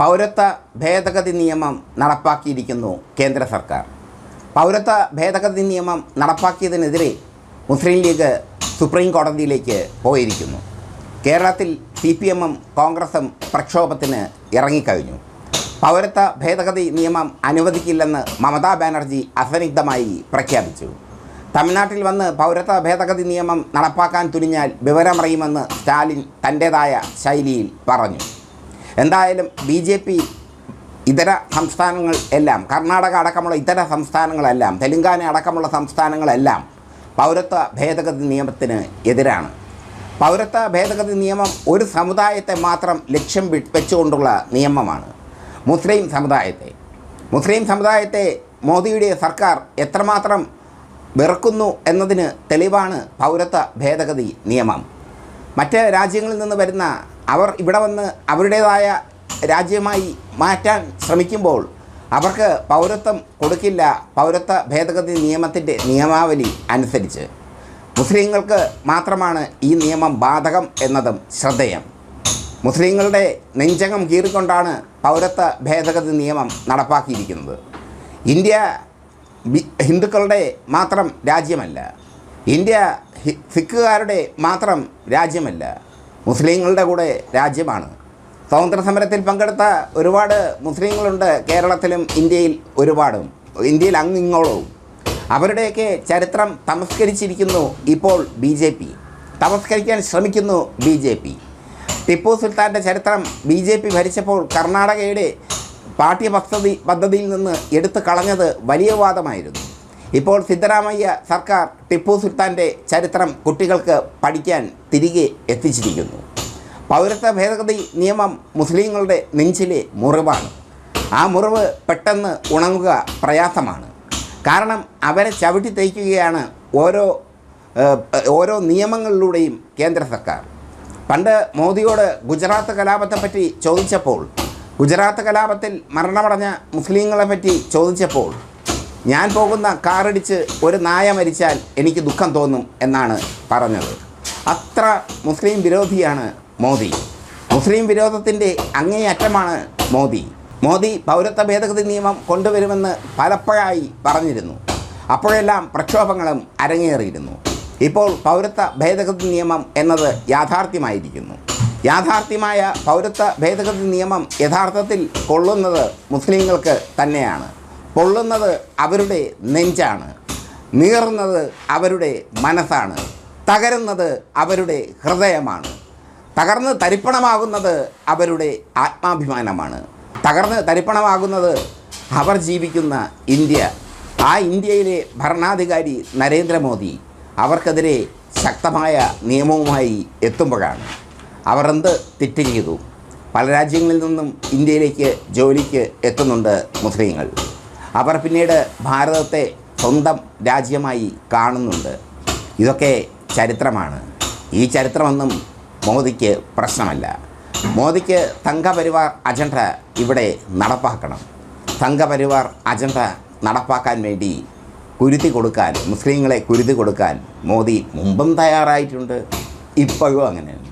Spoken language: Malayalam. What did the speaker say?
പൗരത്വ ഭേദഗതി നിയമം നടപ്പാക്കിയിരിക്കുന്നു കേന്ദ്ര സർക്കാർ. പൗരത്വ ഭേദഗതി നിയമം നടപ്പാക്കിയതിനെതിരെ മുസ്ലിം ലീഗ് സുപ്രീം കോടതിയിലേക്ക് പോയിരിക്കുന്നു. കേരളത്തിൽ സി പി എമ്മും കോൺഗ്രസും പ്രക്ഷോഭത്തിന് ഇറങ്ങിക്കഴിഞ്ഞു. പൗരത്വ ഭേദഗതി നിയമം അനുവദിക്കില്ലെന്ന് മമതാ ബാനർജി അസന്നിഗ്ധമായി പ്രഖ്യാപിച്ചു. തമിഴ്നാട്ടിൽ വന്ന് പൗരത്വ ഭേദഗതി നിയമം നടപ്പാക്കാൻ തുനിഞ്ഞാൽ വിവരമറിയുമെന്ന് സ്റ്റാലിൻ തന്റേതായ ശൈലിയിൽ പറഞ്ഞു. എന്തായാലും ബി ജെ പി ഇതര സംസ്ഥാനങ്ങൾ എല്ലാം കർണാടക അടക്കമുള്ള ഇതര സംസ്ഥാനങ്ങളെല്ലാം തെലുങ്കാന അടക്കമുള്ള സംസ്ഥാനങ്ങളെല്ലാം പൗരത്വ ഭേദഗതി നിയമത്തിന് എതിരാണ്. പൗരത്വ ഭേദഗതി നിയമം ഒരു സമുദായത്തെ മാത്രം ലക്ഷ്യം വെച്ചുകൊണ്ടുള്ള നിയമമാണ് മുസ്ലിം സമുദായത്തെ. മുസ്ലിം സമുദായത്തെ മോദിയുടെ സർക്കാർ എത്രമാത്രം വെറുക്കുന്നു എന്നതിന് തെളിവാണ് പൗരത്വ ഭേദഗതി നിയമം. മറ്റ് രാജ്യങ്ങളിൽ നിന്ന് വരുന്ന അവർ ഇവിടെ വന്ന് അവരുടേതായ രാജ്യമായി മാറ്റാൻ ശ്രമിക്കുമ്പോൾ അവർക്ക് പൗരത്വം കൊടുക്കില്ല പൗരത്വ ഭേദഗതി നിയമത്തിന്റെ നിയമാവലി അനുസരിച്ച്. മുസ്ലിങ്ങൾക്ക് മാത്രമാണ് ഈ നിയമം ബാധകം എന്നതും ശ്രദ്ധേയം. മുസ്ലിങ്ങളുടെ നെഞ്ചകം കീറിക്കൊണ്ടാണ് പൗരത്വ ഭേദഗതി നിയമം നടപ്പാക്കിയിരിക്കുന്നത്. ഇന്ത്യ ഹിന്ദുക്കളുടെ മാത്രം രാജ്യമല്ല. ഇന്ത്യ സിഖുകാരുടെ മാത്രം രാജ്യമല്ല. മുസ്ലിങ്ങളുടെ കൂടെ രാജ്യമാണ്. സ്വാതന്ത്ര്യ സമരത്തിൽ പങ്കെടുത്ത ഒരുപാട് മുസ്ലിങ്ങളുണ്ട് കേരളത്തിലും ഇന്ത്യയിൽ ഒരുപാടും. ഇന്ത്യയിൽ അങ്ങിങ്ങോളവും. അവരുടെയൊക്കെ ചരിത്രം തമസ്കരിച്ചിരിക്കുന്നു ഇപ്പോൾ ബി ജെ പി. തമസ്കരിക്കാൻ ശ്രമിക്കുന്നു ബി ജെ പി. ടിപ്പു സുൽത്താന്റെ ചരിത്രം ബി ജെ പി ഭരിച്ചപ്പോൾ കർണാടകയുടെ പാഠ്യപദ്ധതി പദ്ധതിയിൽ നിന്ന് എടുത്തു കളഞ്ഞത് വലിയ വാദമായിരുന്നു ഇപ്പോൾ സിദ്ധരാമയ്യ സർക്കാർ ടിപ്പു സുൽത്താന്റെ ചരിത്രം കുട്ടികൾക്ക് പഠിക്കാൻ തിരികെ എത്തിച്ചിരിക്കുന്നു. പൗരത്വ ഭേദഗതി നിയമം മുസ്ലിങ്ങളുടെ നെഞ്ചിലെ മുറിവാണ്. ആ മുറിവ് പെട്ടെന്ന് ഉണങ്ങുക പ്രയാസമാണ്. കാരണം അവരെ ചവിട്ടി തേക്കുകയാണ് ഓരോ ഓരോ നിയമങ്ങളിലൂടെയും കേന്ദ്ര സർക്കാർ. പണ്ട് മോദിയോട് ഗുജറാത്ത് കലാപത്തെപ്പറ്റി ചോദിച്ചപ്പോൾ ഗുജറാത്ത് കലാപത്തിൽ മരണമടഞ്ഞ മുസ്ലിങ്ങളെപ്പറ്റി ചോദിച്ചപ്പോൾ ഞാൻ പോകുന്ന കാറടിച്ച് ഒരു നായ മരിച്ചാൽ എനിക്ക് ദുഃഖം തോന്നും എന്നാണ് പറഞ്ഞത്. അത്ര മുസ്ലിം വിരോധിയാണ് മോദി. മുസ്ലിം വിരോധത്തിന്റെ അങ്ങേയറ്റമാണ് മോദി. മോദി പൗരത്വ ഭേദഗതി നിയമം കൊണ്ടുവരുമെന്ന് പലപ്പോഴായി പറഞ്ഞിരുന്നു. അപ്പോഴെല്ലാം പ്രക്ഷോഭങ്ങളും അരങ്ങേറിയിരുന്നു. ഇപ്പോൾ പൗരത്വ ഭേദഗതി നിയമം എന്നത് യാഥാർത്ഥ്യമായിരിക്കുന്നു. യാഥാർത്ഥ്യമായ പൗരത്വ ഭേദഗതി നിയമം യഥാർത്ഥത്തിൽ കൊള്ളുന്നത് മുസ്ലിങ്ങൾക്ക് തന്നെയാണ്. പൊള്ളുന്നത് അവരുടെ നെഞ്ചാണ്. നീറുന്നത് അവരുടെ മനസ്സാണ്. തകരുന്നത് അവരുടെ ഹൃദയമാണ്. തകർന്ന് തരിപ്പണമാകുന്നത് അവരുടെ ആത്മാഭിമാനമാണ്. തകർന്ന് തരിപ്പണമാകുന്നത് അവർ ജീവിക്കുന്ന ഇന്ത്യ. ആ ഇന്ത്യയിലെ ഭരണാധികാരി നരേന്ദ്രമോദി അവർക്കെതിരെ ശക്തമായ നിയമവുമായി എത്തുമ്പോഴാണ്. അവർ എന്ത് തെറ്റ് ചെയ്തു? പല രാജ്യങ്ങളിൽ നിന്നും ഇന്ത്യയിലേക്ക് ജോലിക്ക് എത്തുന്നുണ്ട് മുസ്ലിങ്ങൾ. അവർ പിന്നീട് ഭാരതത്തെ സ്വന്തം രാജ്യമായി കാണുന്നുണ്ട്. ഇതൊക്കെ ചരിത്രമാണ്. ഈ ചരിത്രമൊന്നും മോദിക്ക് പ്രശ്നമല്ല. മോദിക്ക് തങ്കപരിവാർ അജണ്ട ഇവിടെ നടപ്പാക്കണം. തങ്കപരിവാർ അജണ്ട നടപ്പാക്കാൻ വേണ്ടി കുരുതി കൊടുക്കാൻ മുസ്ലിങ്ങളെ കുരുതി കൊടുക്കാൻ മോദി മുമ്പും തയ്യാറായിട്ടുണ്ട് ഇപ്പോഴും അങ്ങനെയാണ്.